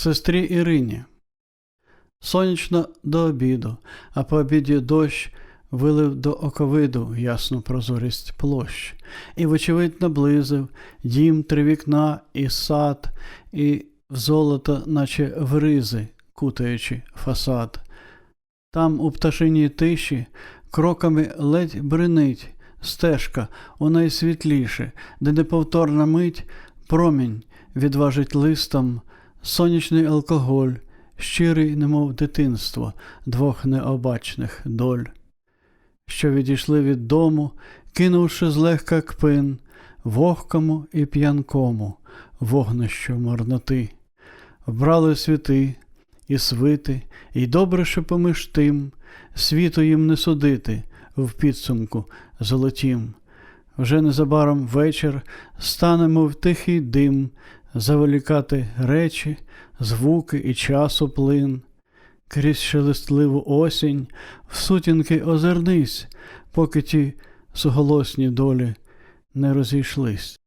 сестрі Ірині. Сонячно до обіду, а по обіді дощ вилив до оковиду ясну прозорість площ, і, вочевидь, наблизив дім три вікна і сад, і в золото, наче в ризи, кутаючи фасад. Там у пташиній тиші кроками ледь бринить стежка у найсвітліше, де неповторна мить промінь відважить листом сонячний алкоголь, щирий, немов дитинство двох необачних доль, що відійшли від дому, кинувши злегка кпин, вогкому і п'янкому, вогнищу марноти, вбрали світи і свити, і добре, що поміж тим світу їм не судити в підсумку золотім. Вже незабаром вечір стане, мов тихий дим, заволікати речі, звуки і часу плин. Крізь шелестливу осінь, в сутінки озирнись, поки ті суголосні долі не розійшлись.